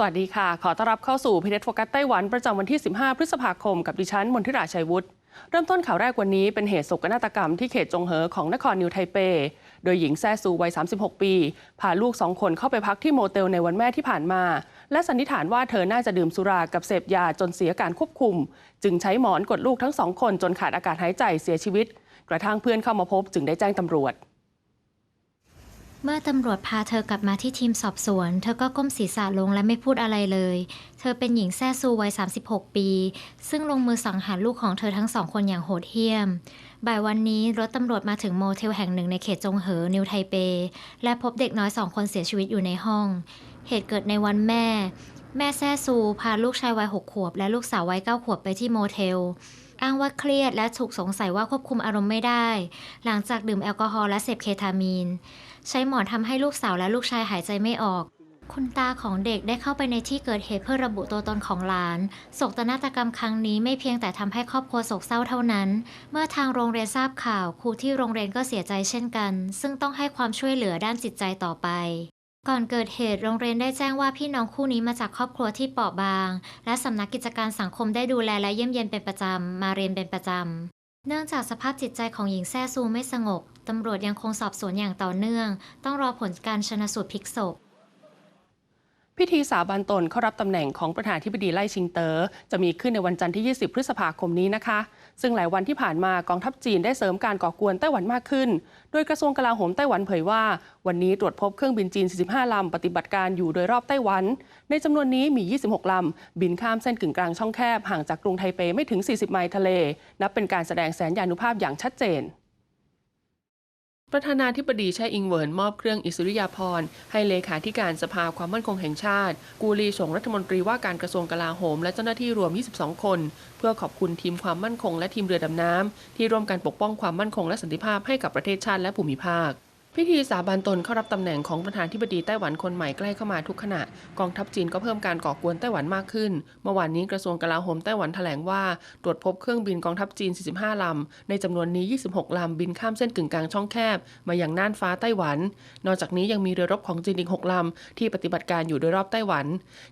สวัสดีค่ะ ขอต้อนรับเข้าสู่พีเดโฟกัสไต้หวันประจำวันที่ 15 พฤษภาคม กับดิฉันมนทิราชัยวุฒิ เริ่มต้นข่าวแรกวันนี้เป็นเหตุโศกนาฏกรรมที่เขตจงเหอของนครนิวไทเป โดยหญิงแซ่ซูวัย 36 ปี พาลูกสองคนเข้าไปพักที่โมเตลในวันแม่ที่ผ่านมา และสันนิษฐานว่าเธอน่าจะดื่มสุรากับเสพยาจนเสียการควบคุม จึงใช้หมอนกดลูกทั้งสองคนจนขาดอากาศหายใจเสียชีวิต กระทั่งเพื่อนเข้ามาพบจึงได้แจ้งตำรวจ เมื่อตำรวจพาเธอกลับมาที่ทีมสอบสวน เธอก็ก้มศีรษะลงและไม่พูดอะไรเลย เธอเป็นหญิงแซ่ซูวัย 36 ปี ซึ่งลงมือสังหารลูกของเธอทั้งสองคนอย่างโหดเหี้ยม บ่ายวันนี้รถตำรวจมาถึงโมเทลแห่งหนึ่งในเขตจงเหอ นิวไทเป และพบเด็กน้อยสองคนเสียชีวิตอยู่ในห้อง เหตุเกิดในวันแม่ แม่แซ่ซูพาลูกชายวัยหกขวบ และลูกสาววัยเก้าขวบไปที่โมเทล อ้างว่าเครียดและถูกสงสัยว่าควบคุมอารมณ์ไม่ได้ หลังจากดื่มแอลกอฮอล์และเสพเคทามีน ใช้หมอนทำให้ลูกสาวและลูกชายหายใจไม่ออก คุณตาของเด็กได้เข้าไปในที่เกิดเหตุเพื่อระบุตัวตนของหลานโศกนาฏกรรมครั้งนี้ไม่เพียงแต่ทำให้ครอบครัวโศกเศร้าเท่านั้น เมื่อทางโรงเรียนทราบข่าวครูที่โรงเรียนก็เสียใจเช่นกัน ซึ่งต้องให้ความช่วยเหลือด้านจิตใจต่อไป ก่อนเกิดเหตุโรงเรียนได้แจ้งว่าพี่น้องคู่นี้มาจากครอบครัวที่เปราะบาง และสำนักกิจการสังคมได้ดูแลและเยี่ยมเยียนเป็นประจำ มาเรียนเป็นประจำ เนื่องจากสภาพจิตใจของหญิงแซ่ซูไม่สงบ ตำรวจยังคงสอบสวนอย่างต่อเนื่อง ต้องรอผลการชนสูตรพลิกศพพิธีสาบานตนเข้ารับตำแหน่งของประธานธิบดีไล่ชิงเตอ๋อจะมีขึ้นในวันจันทร์ที่ 20 พฤษภาคมนี้นะคะ ซึ่งหลายวันที่ผ่านมากองทัพจีนได้เสริมการก่อกวนไต้หวันมากขึ้น โดยกระทรวงกลาโหมไต้หวันเผยว่า วันนี้ตรวจพบเครื่องบินจีน 45 ลำ ปฏิบัติการอยู่โดยรอบไต้หวัน ในจำนวนนี้มี 26 ลำ บินข้ามเส้นกึ่งกลางช่องแคบห่างจากกรุงไทเปไม่ถึง 40 ไมล์ทะเล นับเป็นการแสดงแสนยานุภาพอย่างชัดเจน ประธานาธิบดีแช่อิงเวินมอบเครื่องอิสริยาภรณ์ให้เลขาธิการสภาความมั่นคงแห่งชาติ กูลีฉงรัฐมนตรีว่าการกระทรวงกลาโหมและเจ้าหน้าที่รวม 22 คน เพื่อขอบคุณทีมความมั่นคงและทีมเรือดำน้ำที่ร่วมกันปกป้องความมั่นคงและสันติภาพให้กับประเทศชาติและภูมิภาค พิธีสาบานตนเข้ารับตำแหน่งของประธานธิบดีไต้หวันคนใหม่ใกล้เข้ามาทุกขณะ กองทัพจีนก็เพิ่มการก่อกวนไต้หวันมากขึ้น เมื่อวานนี้กระทรวงกลาโหมไต้หวันแถลงว่า ตรวจพบเครื่องบินกองทัพจีน 45 ลำ ในจำนวนนี้ 26 ลำบินข้ามเส้นกึ่งกลางช่องแคบ มาอย่างน่านฟ้าไต้หวัน นอกจากนี้ยังมีเรือรบของจีนอีก 6 ลำ ที่ปฏิบัติการอยู่โดยรอบไต้หวัน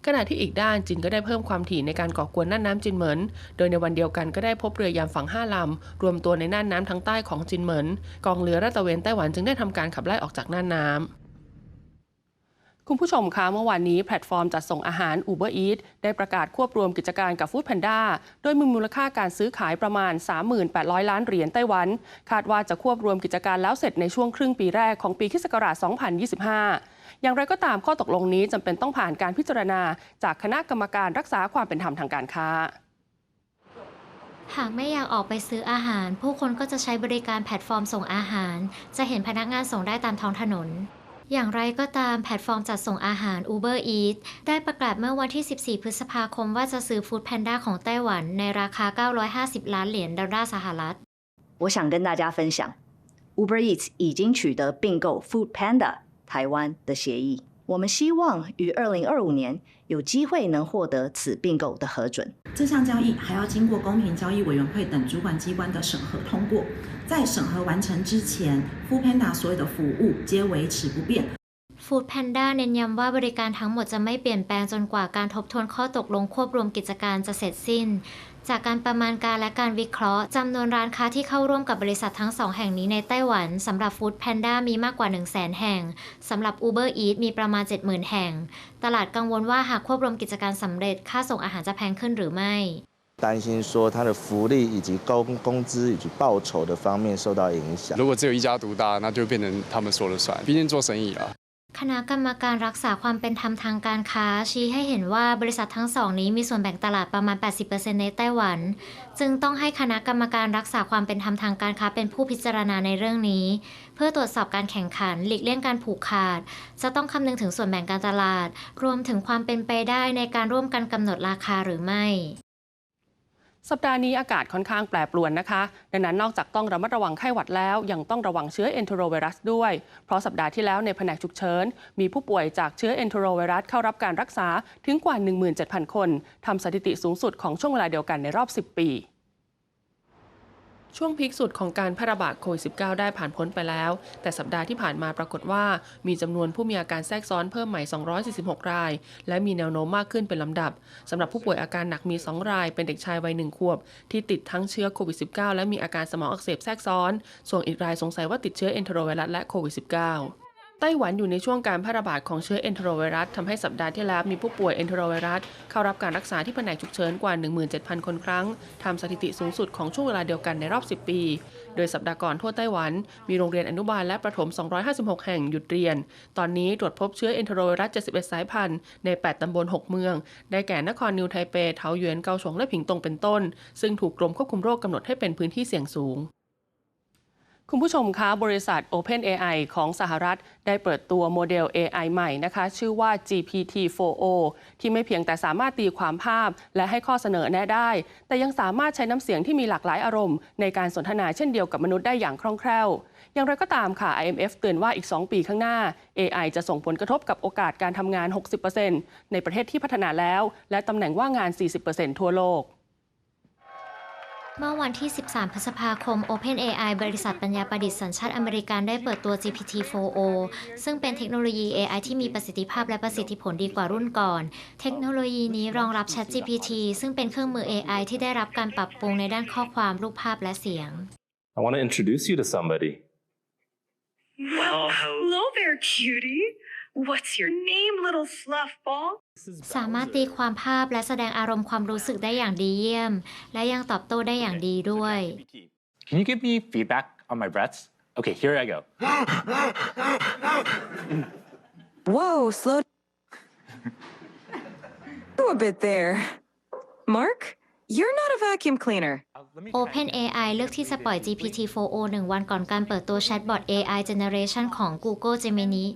ขณะที่อีกด้านจีนก็ได้เพิ่มความถี่ในการก่อกวนน่านน้ำจีนเหมิน โดยในวันเดียวกันก็ได้พบเรือยามฝั่ง 5 ลำ รวมตัวในน่านน้ำทางใต้ของจีนเหมิน กองเรือลาดตระเวนไต้หวันจึงได้ทำการขับไล่ออกจากน่านน้ำคุณผู้ชมคะเมื่อวานนี้แพลตฟอร์มจัดส่งอาหาร Uber Eats ได้ประกาศควบรวมกิจการกับ Food Panda โดยมีมูลค่าการซื้อขายประมาณ 3,800 ล้านเหรียญไต้หวัน คาดว่าจะควบรวมกิจการแล้วเสร็จในช่วงครึ่งปีแรกของปีคศ2025 อย่างไรก็ตามข้อตกลงนี้จำเป็นต้องผ่านการพิจารณา จากคณะกรรมการรักษาความเป็นธรรมทางการค้า หากไม่อยากออกไปซื้ออาหาร ผู้คนก็จะใช้บริการแพลตฟอร์มส่งอาหาร จะเห็นพนักงานส่งได้ตามท้องถนน อย่างไรก็ตามแพลตฟอร์มจัดส่งอาหาร Uber Eats ได้ประกาศเมื่อวันที่ 14 พฤษภาคมว่าจะซื้อ Food Panda ของไต้หวันในราคา 950 ล้านเหรียญดอลลาร์สหรัฐ 我想跟大家分享，Uber Eats 已经取得并购 Food Panda 台湾的协议。 我们希望于二零二五年有机会能获得此并购的核准。这项交易还要经过公平交易委员会等主管机关的审核通过，在审核完成之前，Food Panda 所有的服务皆维持不变。 Food Panda เน้นย้ำว่าบริการทั้งหมดจะไม่เปลี่ยนแปลงจนกว่าการทบทวนข้อตกลงควบรวมกิจการจะเสร็จสิ้น จากการประมาณการและการวิเคราะห์จำนวนร้านค้าที่เข้าร่วมกับบริษัททั้งสองแห่งนี้ในไต้หวันสำหรับ Food Panda มีมากกว่า 1 0 0 0 0แสนแห่งสำหรับ Uber Eats มีประมาณ 70,000 แห่ง ตลาดกังวลว่าหากควบรวมกิจการสำเร็จ ค่าส่งอาหารจะแพงขึ้นหรือไม่ 担心说它的福利以及高工资以及报酬的方面受到影响。如果只有一家独大，那就变成他们说了算。毕竟做生意啊。 คณะกรรมการรักษาความเป็นธรรมทางการค้า ชี้ให้เห็นว่าบริษัททั้งสองนี้มีส่วนแบ่งตลาดประมาณ 80%ในไต้หวัน จึงต้องให้คณะกรรมการรักษาความเป็นธรรมทางการค้าเป็นผู้พิจารณาในเรื่องนี้ เพื่อตรวจสอบการแข่งขัน หลีกเลี่ยงการผูกขาด จะต้องคำนึงถึงส่วนแบ่งการตลาด รวมถึงความเป็นไปได้ในการร่วมกันกำหนดราคาหรือไม่ สัปดาห์นี้อากาศค่อนข้างแปรปรวนนะคะ ดังนั้นนอกจากต้องระมัดระวังไข้หวัดแล้ว ยังต้องระวังเชื้อเอนโทรไวรัสด้วย เพราะสัปดาห์ที่แล้วในแผนกฉุกเฉิน มีผู้ป่วยจากเชื้อเอนโทรไวรัสเข้ารับการรักษาถึงกว่า 17,000 คนทำสถิติสูงสุดของช่วงเวลาเดียวกันในรอบ 10 ปี ช่วงพีคสุดของการแพร่ระบาดโควิด -19 ได้ผ่านพ้นไปแล้ว แต่สัปดาห์ที่ผ่านมาปรากฏว่า มีจำนวนผู้มีอาการแทรกซ้อนเพิ่มใหม่ 246 ราย และมีแนวโน้มมากขึ้นเป็นลำดับสำหรับผู้ป่วยอาการหนักมี 2 ราย เป็นเด็กชายวัยหนึ่งขวบ ที่ติดทั้งเชื้อโควิด -19 และมีอาการสมองอักเสบแทรกซ้อน ส่วนอีกรายสงสัยว่าติดเชื้อเอนโทรไวรัสและโควิด -19 ไต้หวันอยู่ในช่วงการแพร่ระบาดของเชื้อเอนโทรไวรัสทำให้สัปดาห์ที่แล้วมีผู้ป่วยเอนโทรไวรัสเข้ารับการรักษาที่แผนกฉุกเฉินกว่า 17,000 คนครั้งทำสถิติสูงสุดของช่วงเวลาเดียวกันในรอบ 10 ปี โดยสัปดาห์ก่อนทั่วไต้หวัน มีโรงเรียนอนุบาลและประถม 256 แห่งหยุดเรียน ตอนนี้ตรวจพบเชื้อเอนโทรไวรัส 71 สายพันธุ์ใน 8 ตำบล 6 เมือง ได้แก่นครนิวไทเปเทาหยวนเกาสงและผิงตงเป็นต้น ซึ่งถูกกรมควบคุมโรคกำหนดให้เป็นพื้นที่เสี่ยงสูง คุณผู้ชมคะบริษัท OpenAI ของสหรัฐ ได้เปิดตัวโมเดล AI ใหม่นะคะ ชื่อว่า GPT-4o ที่ไม่เพียงแต่สามารถตีความภาพ และให้ข้อเสนอแนะได้ แต่ยังสามารถใช้น้ำเสียงที่มีหลากหลายอารมณ์ ในการสนทนาเช่นเดียวกับมนุษย์ได้อย่างคล่องแคล่ว อย่างไรก็ตามค่ะ IMF เตือนว่าอีก 2 ปีข้างหน้า AI จะส่งผลกระทบกับโอกาสการทำงาน 60%ในประเทศที่พัฒนาแล้ว และตำแหน่งว่างงาน 40%ทั่วโลก เมื่อวันที่ 13 พฤษภาคม OpenAI บริษัทปัญญาประดิษฐ์สัญชาติอเมริกันได้เปิดตัว GPT-4o ซึ่งเป็นเทคโนโลยี AI ที่มีประสิทธิภาพและประสิทธิผลดีกว่ารุ่นก่อน เทคโนโลยีนี้รองรับ ChatGPT ซึ่งเป็นเครื่องมือ AI ที่ได้รับการปรับปรุงในด้านข้อความ รูปภาพและเสียง I want to introduce you to somebody. Well, hello there, cutie. What's your name, little fluff ball? สามารถตีความภาพและแสดงอารมณ์ความรู้สึกได้อย่างดีเยี่ยม และยังตอบโต้ได้อย่างดีด้วย Can you give me feedback on my breaths? Okay, here I go. Whoa, slow a bit there. Mark, you're not a vacuum cleaner. Let me try. OpenAI เลือกที่จะปล่อย GPT-4o หนึ่งวันก่อนการเปิดตัวแชทบอท AI Generation ของ Google Gemini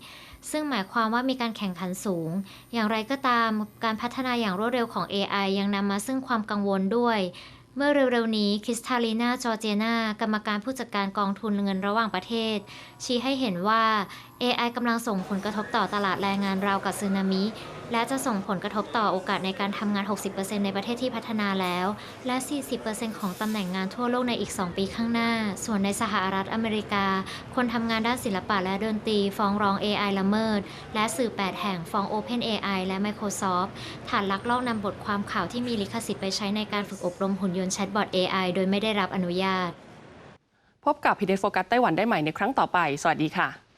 ซึ่งหมายความว่ามีการแข่งขันสูง อย่างไรก็ตาม การพัฒนาอย่างรวดเร็วของ AI ยังนำมาซึ่งความกังวลด้วย เมื่อเร็วๆนี้คริสตาลีนาจอร์เจนากรรมการผู้จัดการกองทุนเงินระหว่างประเทศ ชี้ให้เห็นว่า AI กำลังส่งผลกระทบต่อตลาดแรงงานราวกับสึนามิ และจะส่งผลกระทบต่อโอกาสในการทำงาน 60%ในประเทศที่พัฒนาแล้ว และ 40%ของตำแหน่งงานทั่วโลกในอีก 2 ปีข้างหน้า ส่วนในสหรัฐอเมริกา คนทำงานด้านศิลปะและดนตรี ฟ้องร้อง AI ละเมิด และสื่อ 8 แห่งฟ้อง OpenAI และ Microsoft ฐานลักลอบนำบทความข่าวที่มีลิขสิทธิ์ไปใช้ในการฝึกอบรมหุ่นยนต์แชทบอท AI โดยไม่ได้รับอนุญาต พบกับพีเดโฟกัสไต้หวันได้ใหม่ในครั้งต่อไป สวัสดีค่ะ